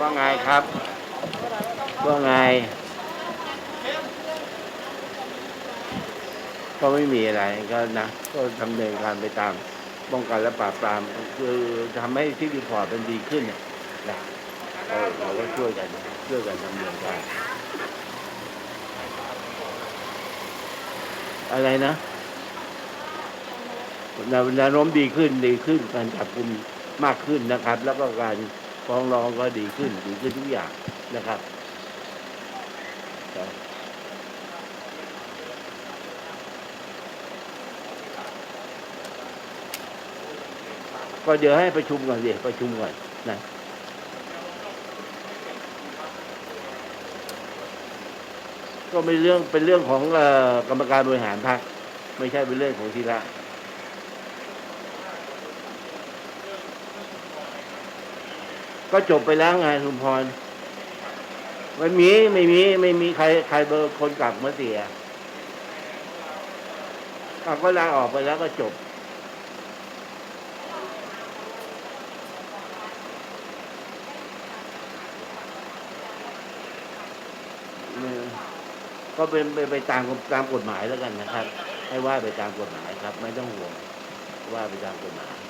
ว่าไงครับ ว่าไง ก็ไม่มีอะไรก็นะ ก็ดำเนินการไปตามป้องกันและปราบปราม คือทำให้ที่รีพอร์ตมันดีขึ้นเนี่ยนะเราก็ช่วยกันช่วยกันดำเนินการอะไรนะแนวแนวโน้มดีขึ้นดีขึ้นการจับกลุ่มมากขึ้นนะครับ แล้วก็การ ฟ้องร้องก็ดีขึ้นดีขึ้นทุกอย่างนะครับก็เดี๋ยวให้ประชุมก่อนสิประชุมก่อนนะก็เป็นเรื่องเป็นเรื่องของกรรมการบริหารพรรคไม่ใช่เป็นเรื่องของทีละ ก็จบไปแล้วไงคุณพรไม่มีไม่มีไม่มีใครใครเบอร์คนกลับมาเสียก็ลาออกไปแล้วก็จบ ก็เป็นไปไปตามตามกฎหมายแล้วกันนะครับ ให้ว่าไปตามกฎหมายครับ ไม่ต้องห่วงว่าไปตามกฎหมาย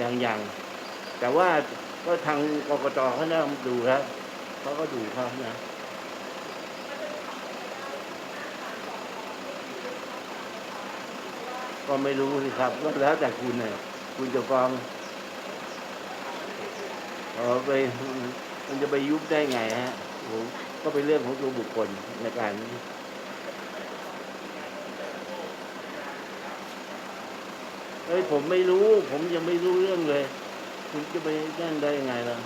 ยังยังแต่ว่าก็ทางกกตเขาเนี่ยดูแล้วเขาก็ดูเขานะก็ไม่รู้สิครับก็แล้วแต่คุณเนี่ยคุณจะฟ้องเออไปมันจะไปยุบได้ไงฮะโอ้ก็เป็นเรื่องของตัวบุคคลในการ ฮ้ยผมไม่รู้ ผมยังไม่รู้เรื่องเลย คุณจะไปนั่นได้ยังไงล่ะ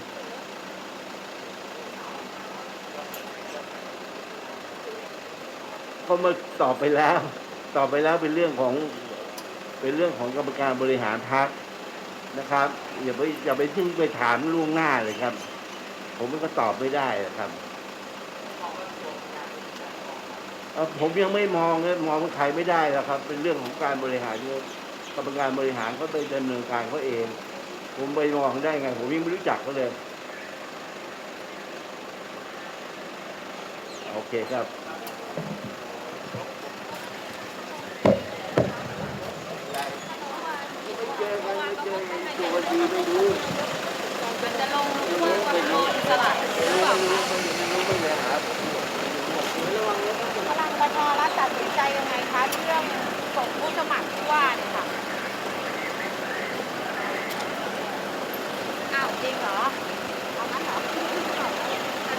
ก็มาตอบไปแล้ว ตอบไปแล้วเป็นเรื่องของ เป็นเรื่องของกรรมการบริหารพรรคนะครับ อย่าไปอย่าไปทึ่งไปถามล่วงหน้าเลยครับ ผมมันก็ตอบไม่ได้ครับผมยังไม่มองเลยมองใครไม่ได้แล้วครับ เป็นเรื่องของการบริหารเนี่ กรรมการบริหารเขาไปดำเนินการเขาเอง ผมไปมองได้ไง ผมยังไม่รู้จักเขาเลย โอเคครับไม่เจอกันไม่เจอกันตัวดีไม่รู้มันจะลงว่ากทมสลัดหรือเปล่าคะไม่เลยครับพลังประชารัฐตัดสินใจยังไงคะเรื่องส่งผู้สมัครผู้ว่าเนี่ยค่ะ อ้าวจริง